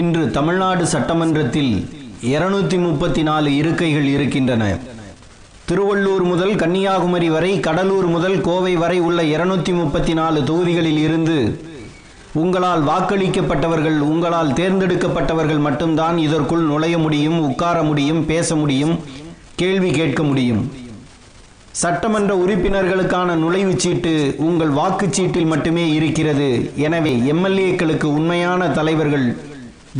இன்று தமிழ்நாடு சட்டமன்றத்தில் இருநூத்தி முப்பத்தி நாலு இருக்கைகள் இருக்கின்றன. திருவள்ளூர் முதல் கன்னியாகுமரி வரை கடலூர் முதல் கோவை வரை உள்ள இருநூத்தி முப்பத்தி நாலு தொகுதிகளில் இருந்து உங்களால் வாக்களிக்கப்பட்டவர்கள் உங்களால் தேர்ந்தெடுக்கப்பட்டவர்கள் மட்டும்தான் இதற்குள் நுழைய முடியும் உட்கார முடியும் பேச முடியும் கேள்வி கேட்க முடியும். சட்டமன்ற உறுப்பினர்களுக்கான நுழைவுச் சீட்டு உங்கள் வாக்குச்சீட்டில் மட்டுமே இருக்கிறது. எனவே எம்எல்ஏக்களுக்கு உண்மையான தலைவர்கள்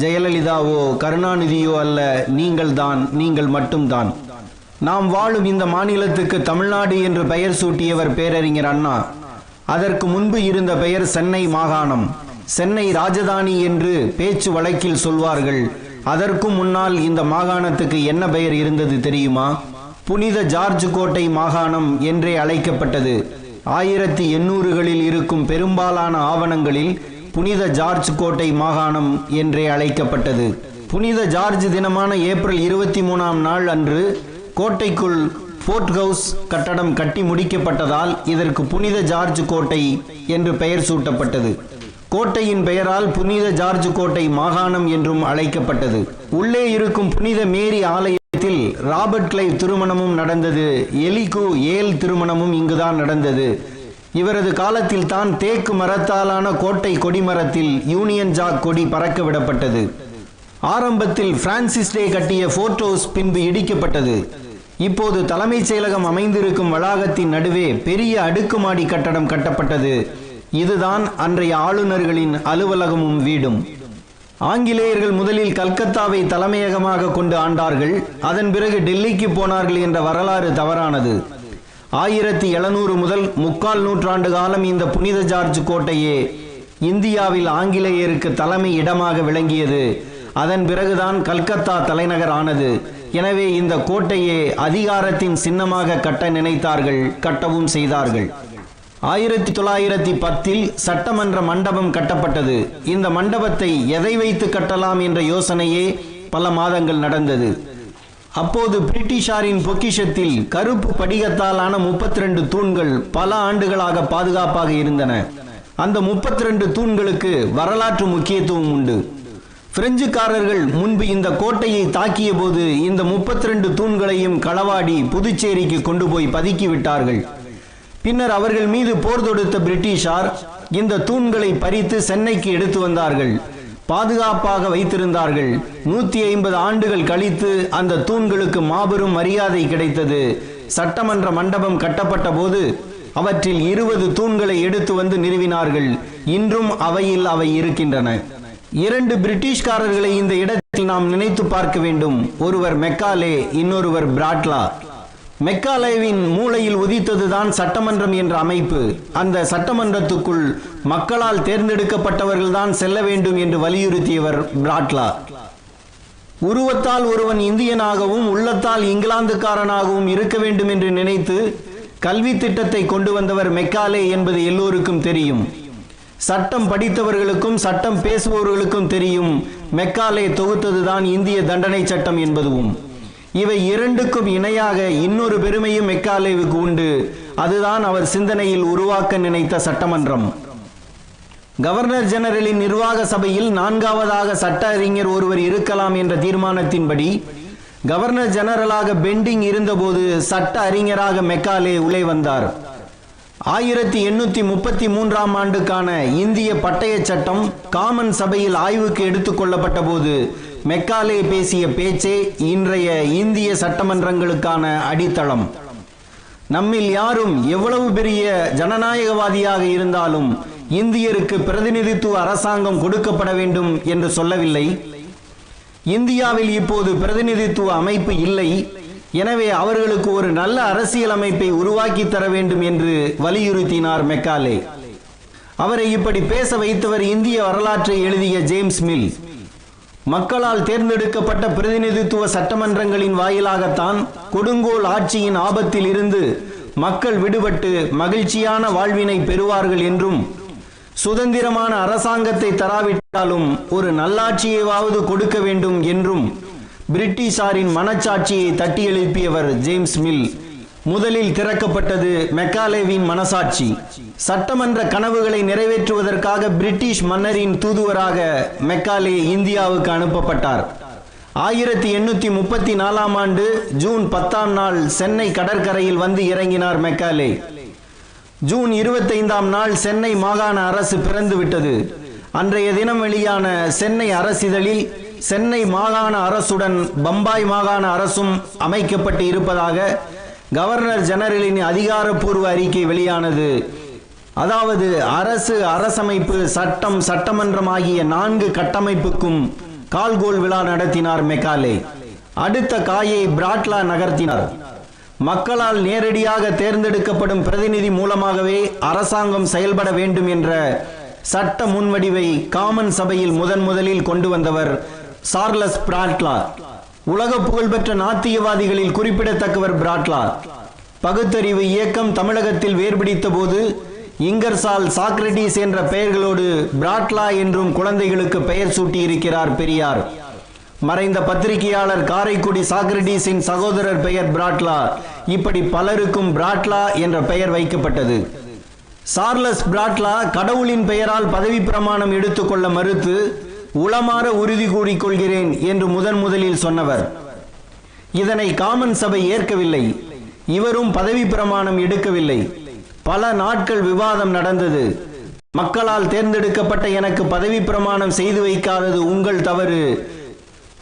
ஜெயலலிதாவோ கருணாநிதியோ அல்ல நீங்கள்தான் நீங்கள் மட்டும்தான். நாம் வாழும் இந்த மாநிலத்துக்கு தமிழ்நாடு என்று பெயர் சூட்டியவர் பேரறிஞர் அண்ணா. அதற்கு முன்பு இருந்த பெயர் சென்னை மாகாணம். சென்னை ராஜதானி என்று பேச்சு வழக்கில் சொல்வார்கள். அதற்கும் முன்னால் இந்த மாகாணத்துக்கு என்ன பெயர் இருந்தது தெரியுமா? புனித ஜார்ஜ் கோட்டை மாகாணம் என்றே அழைக்கப்பட்டது. ஆயிரத்தி எண்ணூறுகளில் இருக்கும் பெரும்பாலான ஆவணங்களில் புனித ஜார்ஜ் கோட்டை மாகாணம் என்றே அழைக்கப்பட்டது. புனித ஜார்ஜ் தினமான ஏப்ரல் இருபத்தி மூணாம் நாள் அன்று கோட்டைக்குள் ஃபோர்ட் ஹவுஸ் கட்டடம் கட்டி முடிக்கப்பட்டதால் இதற்கு புனித ஜார்ஜ் கோட்டை என்று பெயர் சூட்டப்பட்டது. கோட்டையின் பெயரால் புனித ஜார்ஜ் கோட்டை மாகாணம் என்றும் அழைக்கப்பட்டது. உள்ளே இருக்கும் புனித மேரி ஆலயத்தில் ராபர்ட் கிளைவ் திருமணமும் நடந்தது. எலிகு ஏல் திருமணமும் இங்குதான் நடந்தது. இவரது காலத்தில் தான் தேக்கு மரத்தாலான கோட்டை கொடிமரத்தில் யூனியன் ஜாக் கொடி பறக்க விடப்பட்டது. ஆரம்பத்தில் பிரான்சிஸ் டே கட்டிய போர்டோஸ் பின்பு இடிக்கப்பட்டது. இப்போது தலைமைச் செயலகம் அமைந்திருக்கும் வளாகத்தின் நடுவே பெரிய அடுக்குமாடி கட்டடம் கட்டப்பட்டது. இதுதான் அன்றைய ஆளுநர்களின் அலுவலகமும் வீடும். ஆங்கிலேயர்கள் முதலில் கல்கத்தாவை தலைமையகமாக கொண்டு ஆண்டார்கள். அதன் பிறகு டெல்லிக்கு போனார்கள் என்ற வரலாறு தவறானது. ஆயிரத்தி எழுநூறு முதல் முக்கால் நூற்றாண்டு காலம் இந்த புனித ஜார்ஜ் கோட்டையே இந்தியாவில் ஆங்கிலேயருக்கு தலைமை இடமாக விளங்கியது. அதன் பிறகுதான் கல்கத்தா தலைநகர் ஆனது. எனவே இந்த கோட்டையே அதிகாரத்தின் சின்னமாக கட்ட நினைத்தார்கள் கட்டவும் செய்தார்கள். ஆயிரத்தி தொள்ளாயிரத்தி பத்தில் சட்டமன்ற மண்டபம் கட்டப்பட்டது. இந்த மண்டபத்தை எதை வைத்து கட்டலாம் என்ற யோசனையே பல மாதங்கள் நடந்தது. அப்போது பிரிட்டிஷாரின் பொக்கிஷத்தில் கருப்பு படிகத்தாலான முப்பத்தி ரெண்டு தூண்கள் பல ஆண்டுகளாக பாதுகாப்பாக இருந்தன. அந்த முப்பத்தி ரெண்டு தூண்களுக்கு வரலாற்று முக்கியத்துவம் உண்டு. பிரெஞ்சுக்காரர்கள் முன்பு இந்த கோட்டையை தாக்கிய போது இந்த முப்பத்தி ரெண்டு தூண்களையும் களவாடி புதுச்சேரிக்கு கொண்டு போய் பதுக்கி விட்டார்கள் பின்னர் அவர்கள் மீது போர் தொடுத்த பிரிட்டிஷார் இந்த தூண்களை பறித்து சென்னைக்கு எடுத்து வந்தார்கள். பாதுகாப்பாக வைத்திருந்தார்கள். நூத்தி ஐம்பது ஆண்டுகள் கழித்து அந்த தூண்களுக்கு மாபெரும் மரியாதை கிடைத்தது. சட்டமன்ற மண்டபம் கட்டப்பட்ட போது அவற்றில் இருபது தூண்களை எடுத்து வந்து நிறுவினார்கள். இன்றும் அவையில் அவை இருக்கின்றன. இரண்டு பிரிட்டிஷ்காரர்களை இந்த இடத்தில் நாம் நினைத்து பார்க்க வேண்டும். ஒருவர் மெக்காலே இன்னொருவர் பிராட்லா. மெக்காலேவின் மூளையில் உதித்ததுதான் சட்டமன்றம் என்ற அமைப்பு. அந்த சட்டமன்றத்துக்குள் மக்களால் தேர்ந்தெடுக்கப்பட்டவர்கள்தான் செல்ல வேண்டும் என்று வலியுறுத்தியவர் பிராட்லா. உருவத்தால் ஒருவன் இந்தியனாகவும் உள்ளத்தால் இங்கிலாந்துக்காரனாகவும் இருக்க வேண்டும் என்று நினைத்து கல்வி திட்டத்தை கொண்டு வந்தவர் மெக்காலே என்பது எல்லோருக்கும் தெரியும். சட்டம் படித்தவர்களுக்கும் சட்டம் பேசுபவர்களுக்கும் தெரியும் மெக்காலே தொகுத்ததுதான் இந்திய தண்டனை சட்டம் என்பதுவும். இவை இரண்டுக்கும் இணையாக இன்னொரு பெருமையும் மெக்காலேவுக்கு உண்டு. அதுதான் அவர் சிந்தனையில் உருவாக்க நினைத்த சட்டமன்றம். கவர்னர் ஜெனரலின் நிர்வாக சபையில் நான்காவதாக சட்ட அறிஞர் ஒருவர் இருக்கலாம் என்ற தீர்மானத்தின்படி கவர்னர் ஜெனரலாக பெண்டிங் இருந்தபோது சட்ட அறிஞராக மெக்காலே உலை வந்தார். ஆயிரத்தி எண்ணூத்தி முப்பத்தி மூன்றாம் ஆண்டுக்கான இந்திய பட்டய சட்டம் காமன் சபையில் ஆய்வுக்கு எடுத்துக்கொள்ளப்பட்ட போது மெக்காலே பேசிய பேச்சே இன்றைய இந்திய சட்டமன்றங்களுக்கான அடித்தளம். நம்மில் யாரும் எவ்வளவு பெரிய ஜனநாயகவாதியாக இருந்தாலும் இந்தியருக்கு பிரதிநிதித்துவ அரசாங்கம் கொடுக்கப்பட வேண்டும் என்று சொல்லவில்லை. இந்தியாவில் இப்போது பிரதிநிதித்துவ அமைப்பு இல்லை. எனவே அவர்களுக்கு ஒரு நல்ல அரசியல் அமைப்பை உருவாக்கி தர வேண்டும் என்று வலியுறுத்தினார் மெக்காலே. அவரை இப்படி பேச வைத்தவர் இந்திய வரலாற்றை எழுதிய ஜேம்ஸ் மில். மக்களால் தேர்ந்தெடுக்கப்பட்ட பிரதிநிதித்துவ சட்டமன்றங்களின் வாயிலாகத்தான் கொடுங்கோல் ஆட்சியின் ஆபத்தில் இருந்து மக்கள் விடுபட்டு மகிழ்ச்சியான வாழ்வினை பெறுவார்கள் என்றும் சுதந்திரமான அரசாங்கத்தை தராவிட்டாலும் ஒரு நல்லாட்சியைவாவது கொடுக்க வேண்டும் என்றும் பிரிட்டிஷாரின் மனச்சாட்சியை தட்டியெழுப்பியவர் ஜேம்ஸ் மில். முதலில் திறக்கப்பட்டது மெக்காலேவின் மனசாட்சி. சட்டமன்ற கனவுகளை நிறைவேற்றுவதற்காக பிரிட்டிஷ் மன்னரின் தூதுவராக மெக்காலே இந்தியாவுக்கு அனுப்பப்பட்டார். ஆயிரத்தி எண்ணூத்தி முப்பத்தி நாலாம் ஆண்டு ஜூன் பத்தாம் நாள் சென்னை கடற்கரையில் வந்து இறங்கினார் மெக்காலே. ஜூன் இருபத்தைந்தாம் நாள் சென்னை மாகாண அரசு பிறந்து விட்டது. அன்றைய தினம் வெளியான சென்னை அரசிதழில் சென்னை மாகாண அரசுடன் பம்பாய் மாகாண அரசும் அமைக்கப்பட்டு இருப்பதாக கவர்னர் ஜெனரலின் அதிகாரப்பூர்வ அறிக்கை வெளியானது. அதாவது அரசு அரசமைப்பு சட்டம் சட்டமன்றம் ஆகிய நான்கு கட்டமைப்புக்கும் கால்கோல் விழா நடத்தினார் மெக்காலே. அடுத்த காயை பிராட்லா நகர்த்தினார். மக்களால் நேரடியாக தேர்ந்தெடுக்கப்படும் பிரதிநிதி மூலமாகவே அரசாங்கம் செயல்பட வேண்டும் என்ற சட்ட முன்வடிவை காமன் சபையில் முதன் முதலில் கொண்டு வந்தவர் சார்லஸ் பிராட்லா. உலக புகழ்பெற்ற நாத்தியவாதிகளில் குறிப்பிடத்தக்கவர் பிராட்லா பகுத்தறிவு இயக்கம் தமிழகத்தில் வேர்பிடித்த போது இங்கர்சால் சாக்ரட்டிஸ் என்ற பெயர்களோடு பிராட்லா என்றும் குழந்தைகளுக்கு பெயர் சூட்டியிருக்கிறார் பெரியார். மறைந்த பத்திரிகையாளர் காரைக்குடி சாக்ரட்டிஸின் சகோதரர் பெயர் பிராட்லா. இப்படி பலருக்கும் பிராட்லா என்ற பெயர் வைக்கப்பட்டது. சார்லஸ் பிராட்லா கடவுளின் பெயரால் பதவி பிரமாணம் எடுத்துக்கொள்ள மறுத்து உளமாற உறுதி கூறிக்கொள்கிறேன் என்று முதன் முதலில் சொன்னவர். இதனை காமன் சபை ஏற்கவில்லை. இவரும் பதவி பிரமாணம் எடுக்கவில்லை. பல நாட்கள் விவாதம் நடந்தது. மக்களால் தேர்ந்தெடுக்கப்பட்ட எனக்கு பதவி பிரமாணம் செய்து வைக்காதது உங்கள் தவறு.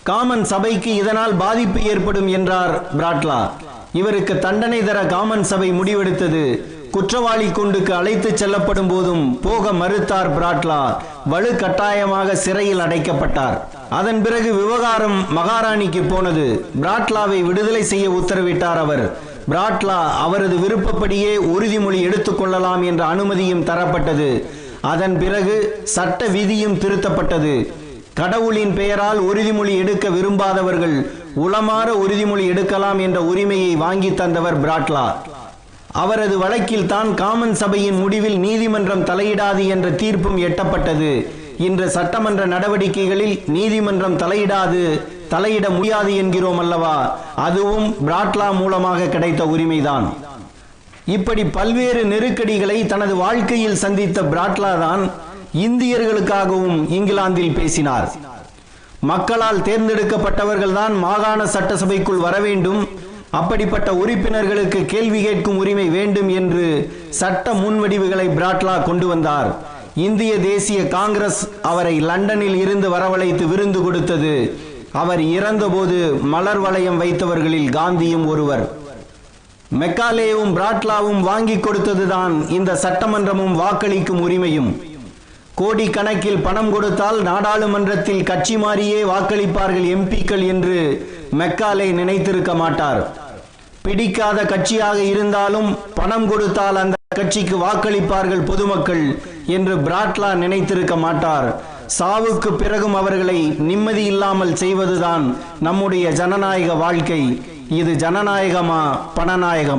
காமன் சபைக்கு இதனால் பாதிப்பு ஏற்படும் என்றார் பிராட்லா. இவருக்கு தண்டனை தர காமன் சபை முடிவெடுத்தது. குற்றவாளி குண்டுக்கு அழைத்துச் செல்லப்படும் போதும் போக மறுத்தார் பிராட்லா வலு கட்டாயமாக சிறையில் அடைக்கப்பட்டார். அதன் பிறகு விவகாரம் மகாராணிக்கு போனது. பிராட்லாவை விடுதலை செய்ய உத்தரவிட்டார் அவர். பிராட்லா அவரது விருப்பப்படியே உறுதிமொழி எடுத்துக்கொள்ளலாம் என்ற அனுமதியும் தரப்பட்டது. அதன் பிறகு சட்ட விதியும் திருத்தப்பட்டது. கடவுளின் பெயரால் உறுதிமொழி எடுக்க விரும்பாதவர்கள் உளமாற உறுதிமொழி எடுக்கலாம் என்ற உரிமையை வாங்கி தந்தவர் பிராட்லா. அவரது வழக்கில் தான் காமன் சபையின் முடிவில் நீதிமன்றம் தலையிடாது என்ற தீர்ப்பும் எட்டப்பட்டது. இன்று சட்டமன்ற நடவடிக்கைகளில் நீதிமன்றம் தலையிடாது தலையிட முடியாது என்கிறோம் அல்லவா? அதுவும் பிராட்லா மூலமாக கிடைத்த உரிமைதான். இப்படி பல்வேறு நெருக்கடிகளை தனது வாழ்க்கையில் சந்தித்த பிராட்லா தான் இந்தியர்களுக்காகவும் இங்கிலாந்தில் பேசினார். மக்களால் தேர்ந்தெடுக்கப்பட்டவர்கள்தான் மாகாண சட்டசபைக்குள் வர வேண்டும் அப்படிப்பட்ட உறுப்பினர்களுக்கு கேள்வி கேட்கும் உரிமை வேண்டும் என்று சட்ட முன்வடிவுகளை பிராட்லா கொண்டு வந்தார். இந்திய தேசிய காங்கிரஸ் அவரை லண்டனில் இருந்து வரவழைத்து விருந்து கொடுத்தது. அவர் இறந்தபோது மலர் வளையம் வைத்தவர்களில் காந்தியும் ஒருவர். மெக்காலேவும் பிராட்லாவும் வாங்கி கொடுத்ததுதான் இந்த சட்டமன்றமும் வாக்களிக்கும் உரிமையும். கோடி கணக்கில் பணம் கொடுத்தால் நாடாளுமன்றத்தில் கட்சி மாறியே வாக்களிப்பார்கள் எம்பிக்கள் என்று மெக்காலை நினைத்திருக்க மாட்டார். பிடிக்காத கட்சியாக இருந்தாலும் பணம் கொடுத்தால் அந்த கட்சிக்கு வாக்களிப்பார்கள் பொதுமக்கள் என்று பிராட்லா நினைத்திருக்க மாட்டார். சாவுக்கு பிறகும் அவர்களை நிம்மதி இல்லாமல் செய்வதுதான் நம்முடைய ஜனநாயக வாழ்க்கை. இது ஜனநாயகமா பணநாயகம்?